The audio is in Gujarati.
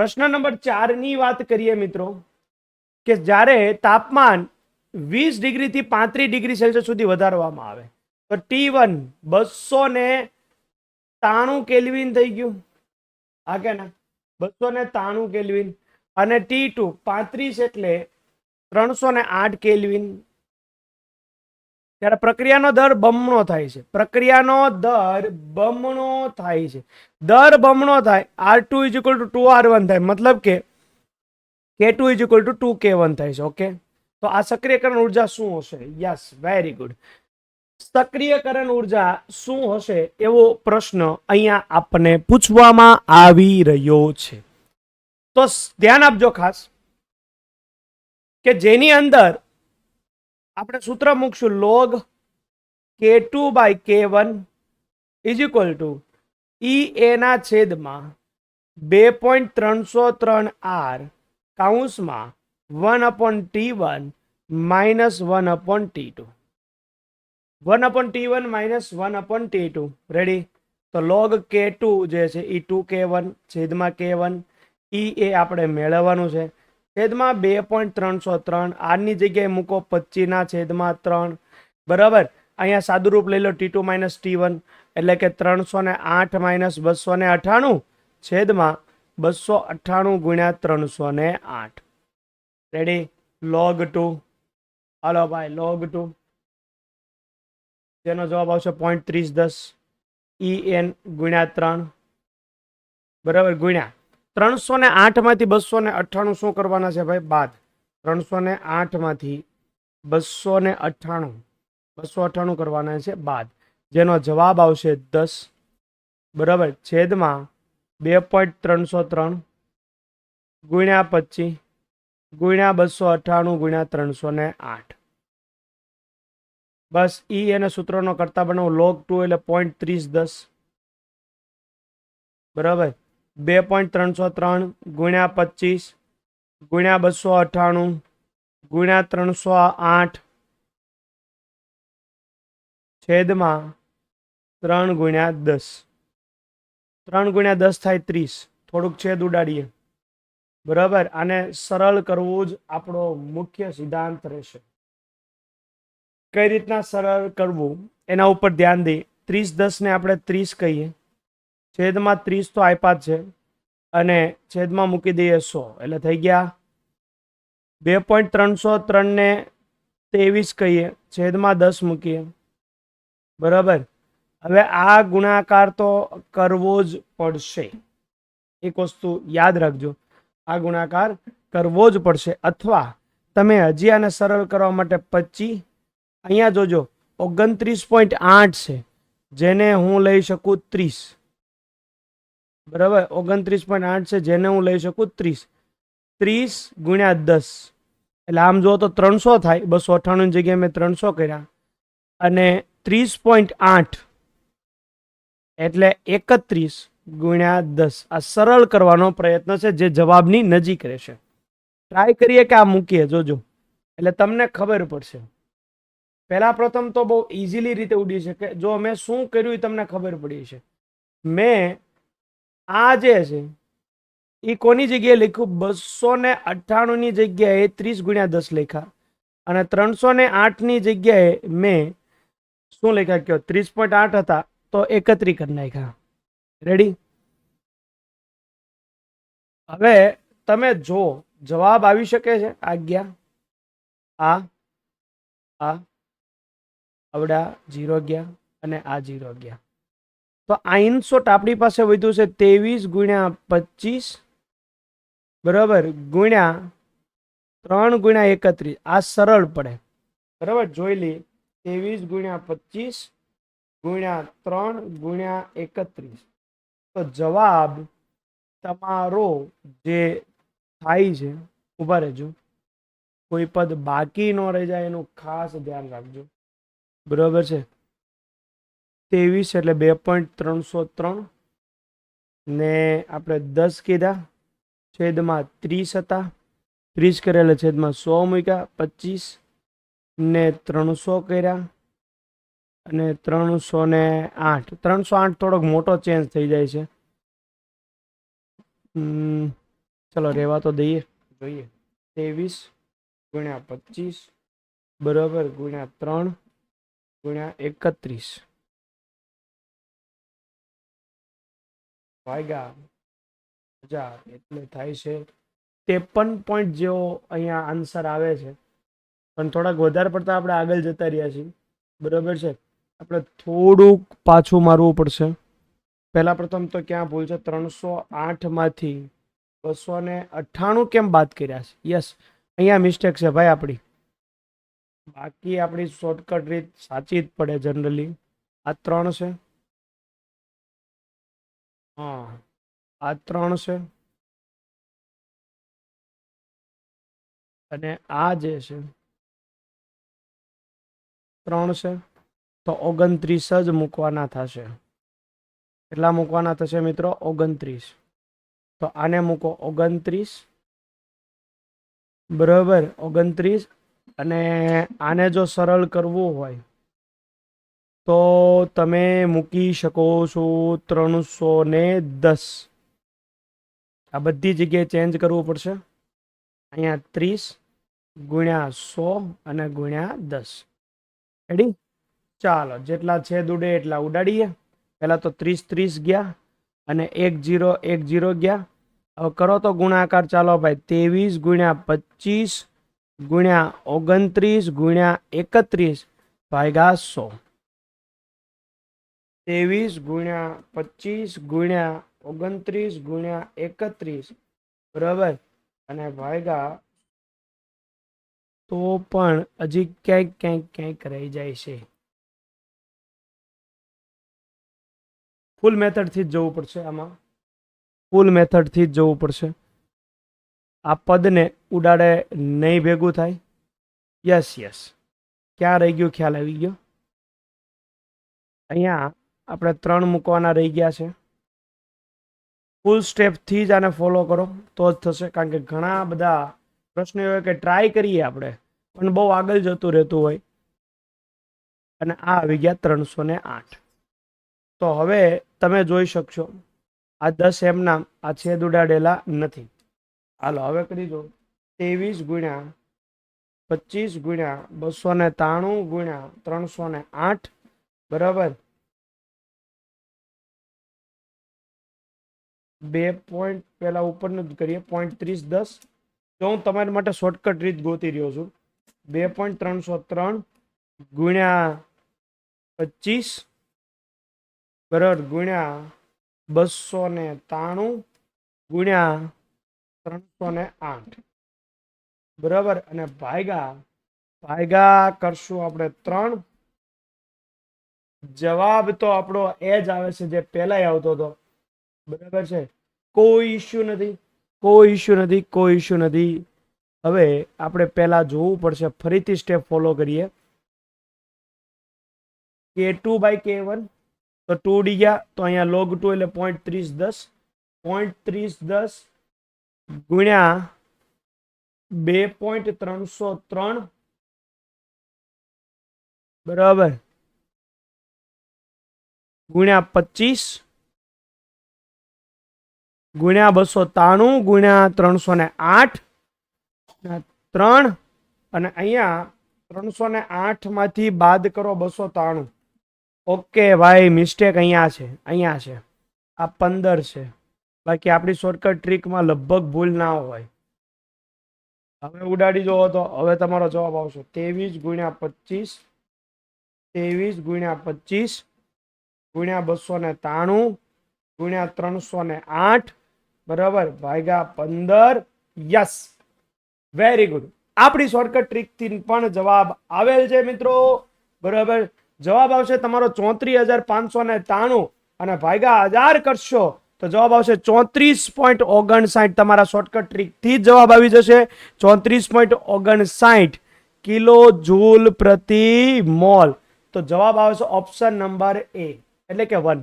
પ્રશ્ન નંબર ચારની વાત કરીએ મિત્રો, કે જ્યારે તાપમાન વીસ ડિગ્રીથી પાંત્રીસ ડિગ્રી સેલ્સિયસ સુધી વધારવામાં આવે, તો ટી વન બસો ને તાણું કેલ્વિન થઈ ગયું. હા કે ના? બસો ને તાણું કેલ્વિન અને ટી ટુ પાંત્રીસ એટલે ત્રણસો ને આઠ કેલ્વિન ત્યારે પ્રક્રિયાનો દર બમણો થાય છે. પ્રક્રિયાનો દર બમણો થાય છે. દર બમણો થાય R two is equal to two R one થાય, મતલબ કે K two is equal to two K one થાય છે ઓકે તો આ સક્રિયકરણ ઊર્જા શું હશે? યસ વેરી ગુડ સક્રિયકરણ ઊર્જા શું હશે? એવો પ્રશ્ન અહીંયા આપણને પૂછવામાં આવી રહ્યો છે. તો ધ્યાન આપજો ખાસ, કે જેની અંદર આપણે સૂત્ર મૂકશું log K two by K one is equal to e એના છેદમાં બે પોઈન્ટ ત્રણસો ત્રણ R કાઉન્સમાં one upon T one minus one upon T two one upon T one minus one upon T two ready તો લોગ કે ટુ જે છે એ ટુ કે વન છેદમાં કે વન ઈ એ આપણે મેળવવાનું છે. છેદમાં બે પોઈન્ટ ત્રણસો ત્રણ. આરની જગ્યાએ મૂકો પચીસના છેદમાં ત્રણ. બરાબર? અહીંયા સાદુરૂપ લઈ લો T two minus T one, એટલે કે ત્રણસો ને આઠ માઇનસ બસો ને અઠ્ઠાણું છેદમાં બસો અઠ્ઠાણું ગુણ્યા ત્રણસો ને આઠ. રેડી લોગ ટુ હાલો ભાઈ લોગ ટુ જેનો જવાબ આવશે પોઈન્ટ ત્રીસ દસ. ઈ એન ગુણ્યા ત્રણ. બરાબર? ગુણ્યા. ત્રણસો ને આઠમાંથી બસો ને અઠ્ઠાણું શું કરવાના છે ભાઈ? બાદ. ત્રણસો ને આઠમાંથી બસો ને અઠ્ઠાણું. બસો અઠ્ઠાણું કરવાના છે બાદ. જેનો જવાબ આવશે દસ. બરાબર? છેદમાં બે પોઈન્ટ ત્રણસો ત્રણ ગુણ્યા પચીસ ગુણ્યા બસો અઠ્ઠાણું ગુણ્યા ત્રણસો ને આઠ. બસ ઈ એને સૂત્રનો કરતા બનાવો. લોગ ટુ એટલે પોઈન્ટ ત્રીસ દસ. બરાબર? બે પોઈન્ટ ત્રણસો ત્રણ ગુણ્યા પચીસ ગુણ્યા બસો અઠ્ઠાણું ગુણ્યા ત્રણસો આઠ છેદમાં ત્રણ ગુણ્યા દસ. ત્રણ ગુણ્યા દસ થાય ત્રીસ. થોડુંક છેદ ઉડાડીએ. બરાબર? આને સરળ કરવું જ આપણો મુખ્ય સિદ્ધાંત રહેશે. કઈ રીતના સરળ કરવું? એના ઉપર ધ્યાન દઈએ ત્રીસ દસને આપણે ત્રીસ કહીએ. છેદમાં ત્રીસ તો આપ્યા છે. અને છેદમાં મૂકી દઈએ સો. એટલે થઈ ગયા બે પોઈન્ટ ત્રણસો ત્રણને ત્રેવીસ કહીએ. છેદમાં દસ મૂકીએ. બરાબર? હવે આ ગુણાકાર તો કરવો જ પડશે. એક વસ્તુ યાદ રાખજો. આ ગુણાકાર કરવો જ પડશે. અથવા તમે હજી આને સરળ કરવા માટે પચી અહીંયા જોજો. ઓગણત્રીસ પોઈન્ટ આઠ છે. જેને હું લઈ શકું ત્રીસ. બરાબર? ઓગણત્રીસ પોઈન્ટ આઠ છે, જેને હું લઈ શકું ત્રીસ. ત્રીસ ગુણ્યા દસ. એટલે આમ જુઓ તો ત્રણસો થાય. બસો અઠ્ઠાણું જગ્યાએ મેં ત્રણસો કર્યા. અને ત્રીસ પોઈન્ટ આઠ. એટલે એકત્રીસ ગુણ્યા દસ. આ સરળ કરવાનો પ્રયત્ન છે, જે જવાબની નજીક રહેશે. ટ્રાય કરીએ કે આ મૂકીએ? જોજો. એટલે તમને ખબર પડશે. પહેલા પ્રથમ તો બહુ ઇઝીલી રીતે ઉડી શકે. જો મેં શું કર્યું એ તમને ખબર પડી છે મેં આ જે છે એ કોની જગ્યાએ લખ્યું? બસો ને અઠ્ઠાણુંની જગ્યાએ ત્રીસ ગુણ્યા દસ લેખા. અને ત્રણસો ને આઠની જગ્યાએ મેં શું લેખા કયો? ત્રીસ પોઈન્ટ આઠ હતા, તો એકત્રી કરી નાખ્યા. રેડી હવે તમે જો જવાબ આવી શકે છે? આજ્ઞા? આ? આ? આવડા? જીરો ગયા અને આ જીરો ગયા તો આ ઇનશોટ આપણી પાસે વધ્યું છે ત્રેવીસ ગુણ્યા પચીસ, બરાબર, ગુણ્યા ત્રણ ગુણ્યા એકત્રીસ. આ સરળ પડે. બરાબર, જોઈ લઈએ ત્રેવીસ ગુણ્યા પચીસ ગુણ્યા ત્રણ ગુણ્યા એકત્રીસ. તો જવાબ તમારો જે થાય છે, ઊભા રહેજો. કોઈ પદ બાકી ન રહી જાય એનું ખાસ ધ્યાન રાખજો. બરાબર છે? ત્રેવીસ એટલે બે પોઈન્ટ ત્રણસો ત્રણ. ને આપણે દસ કીધા. છેદમાં ત્રીસ હતા. ત્રીસ કરેલા છેદમાં સો મૂક્યા. પચીસ ને ત્રણસો કર્યા. અને ત્રણસો ને આઠ. ત્રણસો આઠ થોડોક મોટો ચેન્જ થઈ જાય છે. ચલો રહેવા તો દઈએ. જોઈએ. ત્રેવીસ ગુણ્યા પચીસ બરાબર ગુણ્યા ત્રણ ગુણ્યા એકત્રીસ. ભાગ્યા હજાર એટલે થાય છે. ત્રેપન પોઈન્ટ જેવો અહીંયા આન્સર આવે છે. પણ થોડાક વધારે પડતા આપણે આગળ જતા રહ્યા છીએ. બરાબર છે? આપણે થોડુંક પાછું મારવું પડશે. પહેલા પ્રથમ તો ક્યાં ભૂલ છે? ત્રણસો આઠમાંથી બસો ને અઠ્ઠાણું કેમ બાદ કર્યા છે? યસ અહીંયા મિસ્ટેક છે ભાઈ આપણી. બાકી આપણી શોર્ટકટ રીત સાચી જ પડે જનરલી આ ત્રણ છે. હા. આ ત્રણ છે. અને આ જે છે, ત્રણ છે, તો ઓગણત્રીસ જ મૂકવાના થશે. કેટલા મૂકવાના થશે મિત્રો? ઓગણત્રીસ. તો આને મૂકો ઓગણત્રીસ. બરાબર, ઓગણત્રીસ. અને આને જો સરળ કરવું હોય તો તમે મૂકી શકો છો ત્રણસો ને દસ. આ બધી જગ્યાએ ચેન્જ કરવું પડશે. અહીંયા ત્રીસ, ગુણ્યા સો અને ગુણ્યા દસ. રેડી ચાલો, જેટલા છે ઉડે એટલા ઉડાડીએ. પહેલાં તો ત્રીસ ત્રીસ ગયા અને એક જીરો એક જીરો ગયા. હવે કરો તો ગુણાકાર, ચાલો ભાઈ, ત્રેવીસ ગુણ્યા પચીસ ગુણ્યા ઓગણત્રીસ ગુણ્યા એકત્રીસ ભાગ્યા સો. ત્રેવીસ ગુણ્યા પચીસ ગુણ્યા ઓગણત્રીસ ગુણ્યા એકત્રીસ. બરાબર? અને ભાગ્યા તો પણ હજી ક્યાંક ક્યાંક ક્યાંક રહી જાય છે. ફૂલ મેથડથી જ જવું પડશે આમાં. ફૂલ મેથડથી જ જવું પડશે. આ પદને ઉડાડે નહીં ભેગું થાય? Yes yes. ક્યાં રહી ગયું? ખ્યાલ આવી ગયો? અહીંયા આપણે ત્રણ મૂકવાના રહી ગયા છે. ફૂલ સ્ટેપથી જ આને ફોલો કરો, તો જ થશે. કારણ કે ઘણા બધા પ્રશ્નો એવા કે ટ્રાય કરીએ આપણે, પણ બહુ આગળ જતું રહેતું હોય. અને આ આવી ગયા ત્રણસો ને આઠ. તો હવે તમે જોઈ શકશો, આ દસ એમના, આ છેદ ઉડાડેલા નથી. હાલો, હવે કરી દો ત્રેવીસ ગુણ્યા પચીસ ગુણ્યા બસો ને ત્રાણું ગુણ્યા ત્રણસો ને આઠ, બરાબર? બે પોઈન્ટ પહેલાં ઉપરનું જ કરીએ પોઈન્ટ ત્રીસ દસ. તો હું તમારી માટે શોર્ટકટ રીત ગોતી રહ્યો છું. બે પોઈન્ટ ત્રણસો ત્રણ ગુણ્યા પચીસ બરાબર ગુણ્યા બસો ને ત્રાણું ગુણ્યા ત્રણસો ને આઠ. બરાબર? અને ભાયગા ભાયગા કરશું આપણે ત્રણ. જવાબ તો આપણો એ જ આવે છે જે પહેલાંય આવતો હતો. બરાબર છે? કોઈ ઇશ્યુ નથી. કોઈ ઇશ્યુ નથી, કોઈ ઇશ્યુ નથી. હવે આપણે પહેલા જોવું પડશે, ફરીથી સ્ટેપ ફોલો કરીએ. K two by K one તો ટુ ડી ગયા, તો અહીંયા લોગ ટુ એટલે પોઈન્ટ ત્રીસ દસ. પોઈન્ટ ત્રીસ દસ ગુણ્યા બે પોઈન્ટ ત્રણસો ત્રણ. બરાબર. ગુણ્યા પચીસ. ગુણ્યા બસો ત્રાણું ગુણ્યા ત્રણસો ને આઠ. ત્રણ અને અહીંયા ત્રણસો ને આઠમાંથી બાદ કરો બસો ત્રાણું ઓકે ભાઈ મિસ્ટેક અહીંયા છે અહીંયા છે. આ પંદર છે. બાકી આપણી શોર્ટકટ ટ્રીકમાં લગભગ ભૂલ ના હોય. હવે ઉડાડી જોવો તો, હવે તમારો જવાબ આવશે. ત્રેવીસ ગુણ્યા પચીસ, ત્રેવીસ ગુણ્યા પચીસ, ગુણ્યા બસો ને ત્રાણું ગુણ્યા ત્રણસો ને આઠ બરાબર? ભાગ્યા પંદર યસ વેરી ગુડ આપણી શોર્ટકટ ટ્રીકથી પણ જવાબ આવેલ છે મિત્રો. બરાબર? જવાબ આવશે તમારો ચોત્રીસ હજાર પાંચસો ને ત્રાણું અને ભાગ્યા હજાર કરશો તો જવાબ આવશે ચોત્રીસ પોઈન્ટ ઓગણસાઠ. તમારા શોર્ટકટ ટ્રીકથી જ જવાબ આવી જશે. ચોત્રીસ પોઈન્ટ ઓગણસાઠ કિલો જૂલ પ્રતિ મોલ. તો જવાબ આવશે ઓપ્શન નંબર એ એટલે કે વન